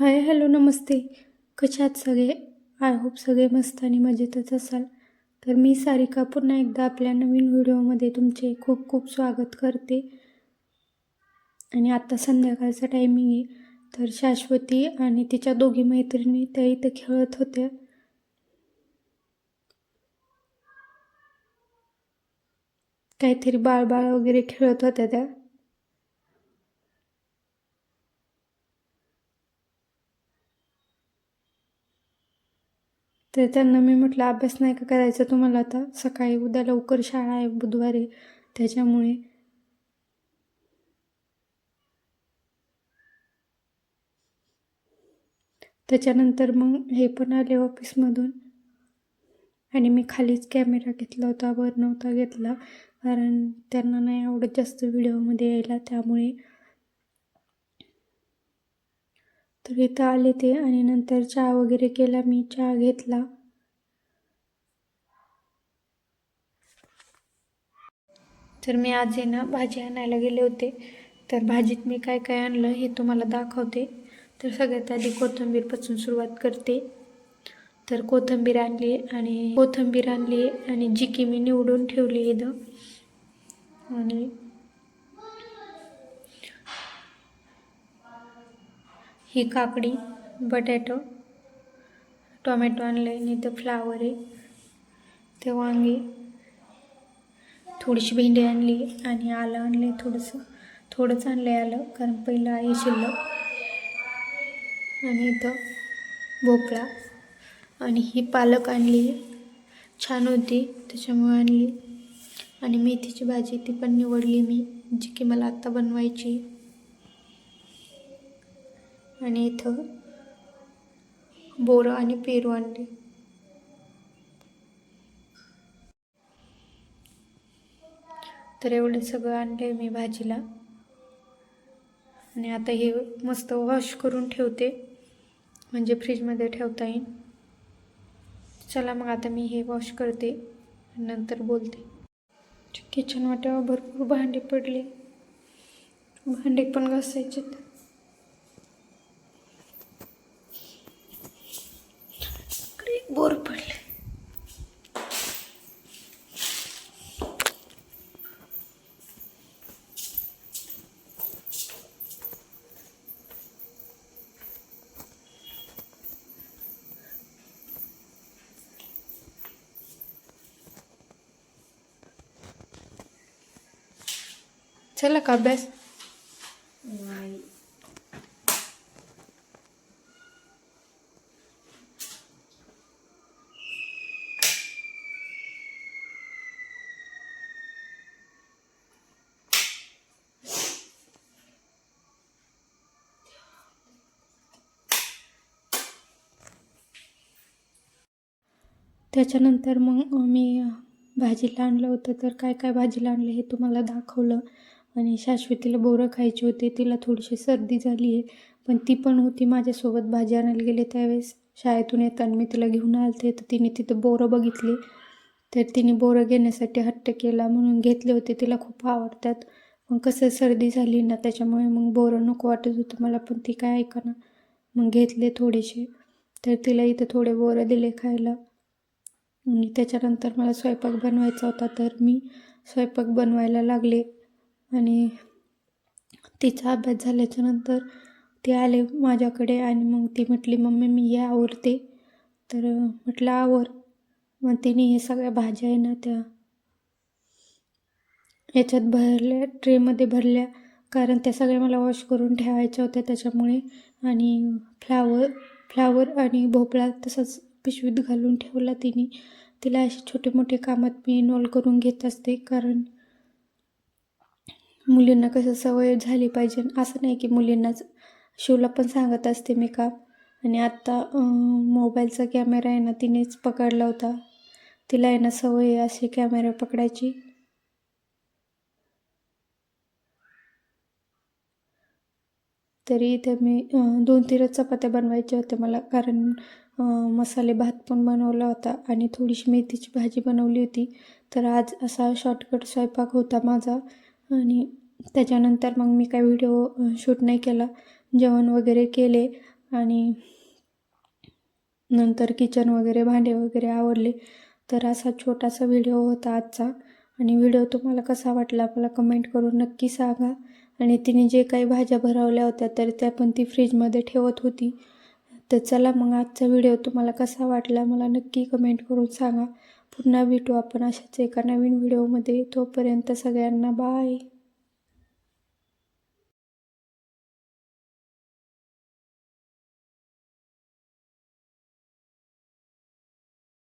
Hi hello नमस्ते. कशात आहात सगळे? आय होप सगळे मस्त आणि मजेतच असाल. तर मी सारिका पुन्हा एकदा आपल्या नवीन व्हिडिओमध्ये तुमचे खूप खूप स्वागत करते. आणि आता संध्याकाळचा टायमिंग आहे. तर शाश्वती आणि तिच्या दोघी मैत्रिणी त्या इथं खेळत होत्या. काहीतरी बाळ बाळ वगैरे खेळत होत्या त्या. तर त्यांना मी म्हटलं अभ्यास नाही का करायचा तुम्हाला आता? सकाळी उद्या लवकर शाळा आहे बुधवारी. त्याच्यामुळे त्याच्यानंतर मग हे पण आले ऑफिसमधून. आणि मी खालीच कॅमेरा घेतला होता वर नव्हता घेतला कारण त्यांना नाही आवडत जास्त व्हिडिओमध्ये यायला त्यामुळे. तर इथं आले ते आणि नंतर चहा वगैरे केला मी चहा घेतला. तर मी आज आहे ना भाजी आणायला गेले होते. तर भाजीत मी काय काय आणलं हे तुम्हाला दाखवते. तर सगळ्यात आधी कोथिंबीरपासून सुरुवात करते. तर कोथिंबीर आणली आणि कोथिंबीर आणली आणि जी की मी निवडून ठेवली इथं. आणि ही काकडी बटॅटो टोमॅटो आणलं आहे आणि इथं फ्लावर आहे ते वांगी थोडीशी भेंडी आणली आणि आलं आणले थोडंसं. थोडंच आणलं आलं कारण पहिलं आहे शिल्लक. आणि इथं भोपळा. आणि ही पालक आणली छान होती त्याच्यामुळे आणली. आणि मेथीची भाजी ती पण निवडली मी जी की मला आत्ता बनवायची. आणि इथं बोरं आणि पेरू आणले. तर एवढं सगळं आणलं मी भाजीला. आणि आता हे मस्त वॉश करून ठेवते. म्हणजे फ्रीजमध्ये ठेवता येईल. चला मग आता मी हे वॉश करते. नंतर बोलते. किचन वाट्यावर भरपूर भांडी पडली. भांडे पण घासायचे बोर पडले चला का अभ्यास त्याच्यानंतर मग मी भाजीला आणलं होतं. तर काय काय भाजीला आणलं हे तुम्हाला दाखवलं. आणि शाश्वतीला बोरं खायची होते तिला थोडीशी सर्दी झाली आहे पण ती पण होती माझ्यासोबत भाजी आणायला गेले त्यावेळेस. शाळेतून येताना मी तिला घेऊन आलते तर तिने तिथं बोरं बघितली. तर तिने बोरं घेण्यासाठी हट्ट केला म्हणून घेतले होते. तिला खूप आवडतात. मग कसं सर्दी झाली ना त्याच्यामुळे मग बोरं नको वाटत होतं मला पण ती काय ऐकना मग घेतले थोडेसे. तर तिला इथं थोडे बोरं दिले खायला. आणि त्याच्यानंतर मला स्वयंपाक बनवायचा होता तर मी स्वयंपाक बनवायला लागले. आणि तिचा अभ्यास झाल्याच्यानंतर ते आले माझ्याकडे आणि मग ती म्हटली मम्मी मी हे आवरते. तर म्हटलं आवर. मग तिने हे सगळ्या भाज्या आहे ना त्या याच्यात भरल्या ट्रेमध्ये भरल्या. कारण त्या सगळ्या मला वॉश करून ठेवायच्या होत्या त्याच्यामुळे. आणि फ्लावर फ्लावर आणि भोपळा तसंच पिशवीत घालून ठेवला तिने. तिला असे छोटे मोठे कामात मी इन्वॉल्व करून घेत असते. कारण मुलींना कसं सवय झाली पाहिजे. असं नाही की मुलींनाच शिवला पण सांगत असते मी काम आणि आत्ता मोबाईलचा कॅमेरा आहे ना तिनेच पकडला होता. तिला आहे ना सवय अशी कॅमेरा पकडायची. तरी इथे मी दोन तीनच चपात्या बनवायच्या होत्या मला कारण मसाले भात पण बनवला होता आणि थोडीशी मेथीची भाजी बनवली होती. तर आज असा शॉर्टकट स्वयंपाक होता माझा. आणि त्याच्यानंतर मग मी काय व्हिडिओ शूट नाही केला. जेवण वगैरे केले आणि नंतर किचन वगैरे भांडे वगैरे आवडले तर असा छोटासा व्हिडिओ होता आजचा. आणि व्हिडिओ तुम्हाला कसा वाटला मला कमेंट करून नक्की सांगा. आणि तिने जे काही भाज्या भरवल्या होत्या तर त्या पण ती फ्रीजमध्ये ठेवत होती. तर चला मग आजचा व्हिडिओ तुम्हाला कसा वाटला मला नक्की कमेंट करून सांगा. पुन्हा भेटू आपण अशाच एका नवीन व्हिडिओमध्ये. तोपर्यंत सगळ्यांना बाय